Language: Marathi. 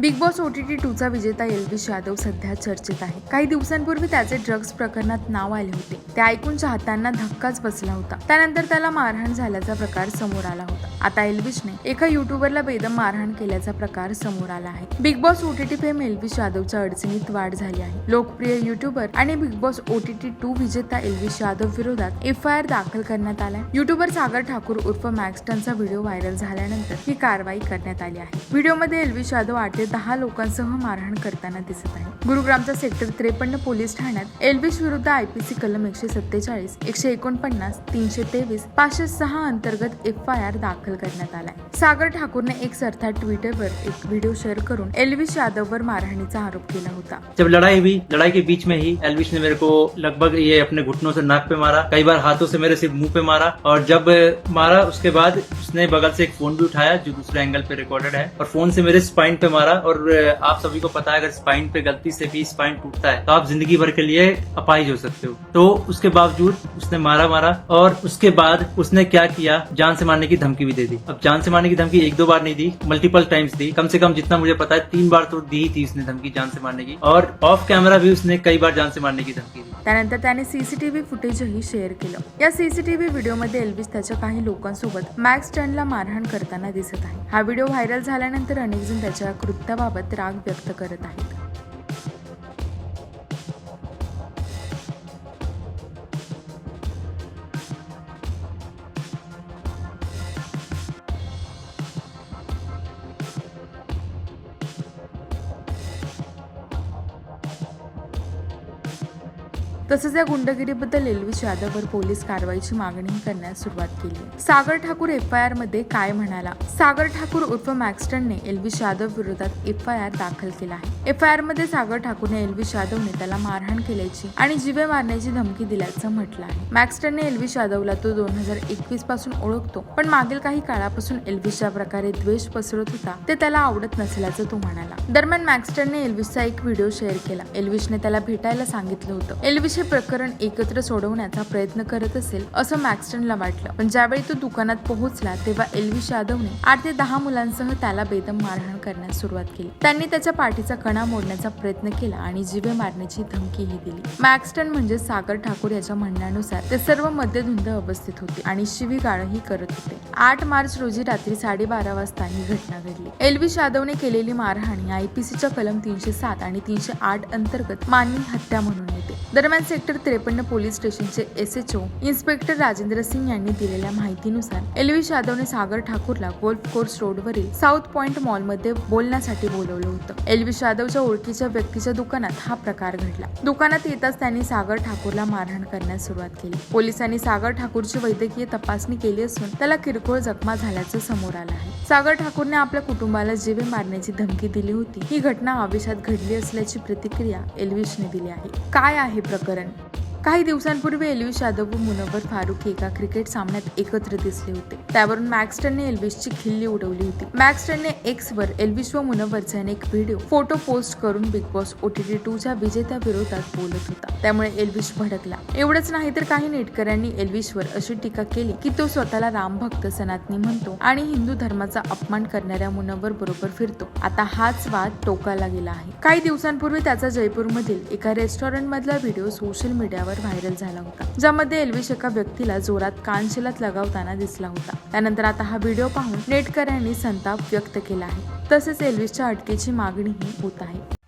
बिग बॉस ओटीटी टूचा विजेता एल्विश यादव सध्या चर्चेत आहे. काही दिवसांपूर्वी त्याचे ड्रग्ज प्रकरणात नाव आले होते. ते ऐकून चाहत्यांना धक्काच बसला होता. त्यानंतर त्याला मारहाण झाल्याचा प्रकार समोर आला होता. आता एल्विशने एका युट्यूबरला बेदम मारहाण केल्याचा प्रकार समोर आला आहे. Bigg Boss OTT fame Elvish यादवच्या अडचणीत वाढ झाली आहे. लोकप्रिय युट्यूबर आणि बिग बॉस ओटीटी टू विजेता एल्विश यादव विरोधात एफ आय आर दाखल करण्यात आलाय. युट्यूबर सागर ठाकूर उर्फ मॅक्स्टनचा व्हिडिओ व्हायरल झाल्यानंतर ही कारवाई करण्यात आली आहे. व्हिडिओमध्ये एल्विश यादव आठ दहा लोकांसह मारहाण करताना दिसत आहे. गुरुग्रामच्या सेक्टर त्रेपन्न पोलीस ठाण्यात एल्विश विरुद्ध आयपीसी कलम एकशे सत्तेचाळीस एकशे एकोणपन्नास तीनशे तेवीस पाचशे सहा अंतर्गत एफ आय आर दाखल करण्यात आलाय. सागर ठाकूरने एक सरथा ट्विटरवर एक व्हिडिओ शेअर करून एल्विश यादववर मारहाणीचा आरोप केला होता. जब लड़ाई हुई लड़ाई के बीच में ही एल्विश ने मेरे को लगभग ये अपने घुटनों से नाक पे मारा कई बार हाथों से मेरे सिर्फ मुंह पे मारा और जब मारा उसके बाद उसने बगल से एक फोन भी उठाया जो दूसरे एंगल पे रिकॉर्डेड है और फोन से मेरे स्पाइन पे मारा। और आप सभी को पता है, अगर स्पाइन पे गलती से भी स्पाइन टूटता है तो आप ज़िंदगी भर के लिए अपाहिज हो सकते हो। तो उसके बावजूद उसने मारा मारा और उसके बाद उसने क्या किया? जान से मारने की धमकी भी दे दी। अब जान से मारने की धमकी एक दो बार नहीं दी मल्टीपल टाइम्स दी। कम से कम जितना मुझे पता है, तीन बार तो दी थी उसने धमकी जान से मारने की। और ऑफ़ कैमरा भी उसने कई बार जान से मारने की धमकी दी। त्यानंतर त्याने सीसीटीव्ही फुटेजही शेअर केलं. या सीसीटीव्ही व्हिडिओमध्ये एल्विस त्याच्या काही लोकांसोबत मॅक्स टनला मारहाण करताना दिसत आहे. हा व्हिडिओ व्हायरल झाल्यानंतर अनेक जण त्याच्या कृत्याबाबत राग व्यक्त करत आहेत. तसंच या गुंडगिरीबद्दल एल्विश यादववर पोलीस कारवाईची मागणी करण्यास सुरुवात केली सागर ठाकूर एफ आय आरमध्ये काय म्हणाला? सागर ठाकूर उर्फ मॅक्स्टनने एल्विश यादव विरोधात एफ आय आर दाखल केला आहे. एफ आय आरमध्ये सागर ठाकूरने एल्विश यादवने त्याला मारहाण केल्याची आणि जीवे मारण्याची धमकी दिल्याचं म्हटलं आहे. मॅक्स्टनने एल्विश यादवला तो दोन हजार एकवीसपासून ओळखतो पण मागील काही काळापासून एल्विश ज्या प्रकारे द्वेष पसरत होता ते त्याला आवडत नसल्याचं तो म्हणाला. दरम्यान मॅक्स्टनने एल्विसचा एक व्हिडिओ शेअर केला. एल्विशने त्याला भेटायला सांगितलं होतं. एल्विश हे प्रकरण एकत्र सोडवण्याचा प्रयत्न करत असेल असं मॅक्स्टनला वाटलं. पण ज्यावेळी तो दुकानात पोहोचला तेव्हा एल्विश यादवने आठ ते दहा मुलांसह त्याला बेदम मारहाण करण्यास सुरुवात केली. त्यांनी त्याच्या पाठीचा कणा मोडण्याचा प्रयत्न केला आणि जिवे मारण्याची धमकीही दिली. मॅक्स्टन म्हणजे सागर ठाकूर याच्या म्हणण्यानुसार ते सर्व मध्यधुंद अवस्थेत होते आणि शिवीगाळही करत होते. आठ मार्च रोजी रात्री साडेबारा वाजता ही घटना घडली. एल्विश यादवने केलेली मारहाण आयपीसीच्या कलम तीनशे सात आणि तीनशे आठ अंतर्गत मानवी हत्या म्हणून येते. दरम्यान सेक्टर त्रेपन्न पोलीस स्टेशनचे S H O inspector Rajendra Singh यांनी दिलेल्या माहितीनुसार एल्विश यादवने सागर ठाकूरला गोल्फ कोर्स रोडवरील साऊथ पॉइंट मॉलमध्ये बोलण्यासाठी बोलवलं होतं. एल्विश यादवच्या ओळखीच्या व्यक्तीच्या दुकानात हा प्रकार घडला. दुकानात येताच त्यांनी सागर ठाकूरला मारहाण करण्यास सुरुवात केली. पोलिसांनी सागर ठाकूरची वैद्यकीय तपासणी केली असून त्याला किरकोळ जखमा झाल्याचं समोर आलं आहे. सागर ठाकूरने आपल्या कुटुंबाला जीवे मारण्याची धमकी दिली होती. ही घटना आवेशात घडली असल्याची प्रतिक्रिया एल्विशने दिली आहे. काय आहे प्रकरण? ശശിധരൻ काही दिवसांपूर्वी एल्विश यादव व मुनव्वर फारुख एका क्रिकेट सामन्यात एकत्र दिसले होते. त्यावरून मॅक्स्टनने एल्विशची खिल्ली उडवली होती. मॅक्स्टनने एक्स वर एल्विश व मुनव्वरचा अनेक व्हिडिओ फोटो पोस्ट करून बिग बॉस ओटीटी टू च्या विजेत्या विरोधात बोलत होता. त्यामुळे एल्विश भडकला. एवढंच नाही तर काही नेटकऱ्यांनी एल्विशवर अशी टीका केली की तो स्वतःला रामभक्त सनातनी म्हणतो आणि हिंदू धर्माचा अपमान करणाऱ्या मुनव्वर बरोबर फिरतो. आता हाच वाद टोकाला गेला आहे. काही दिवसांपूर्वी त्याचा जयपूरमधील एका रेस्टॉरंटमधला व्हिडिओ सोशल मीडियावर मीडियावर व्हायरल झाला होता ज्यामध्ये एल्विश एका व्यक्तीला जोरात कानशिलात लगावताना दिसला होता. त्यानंतर आता हा व्हिडिओ पाहून नेटकऱ्यांनी संताप व्यक्त केला आहे. तसेच एल्विसच्या अटकेची मागणीही होत आहे.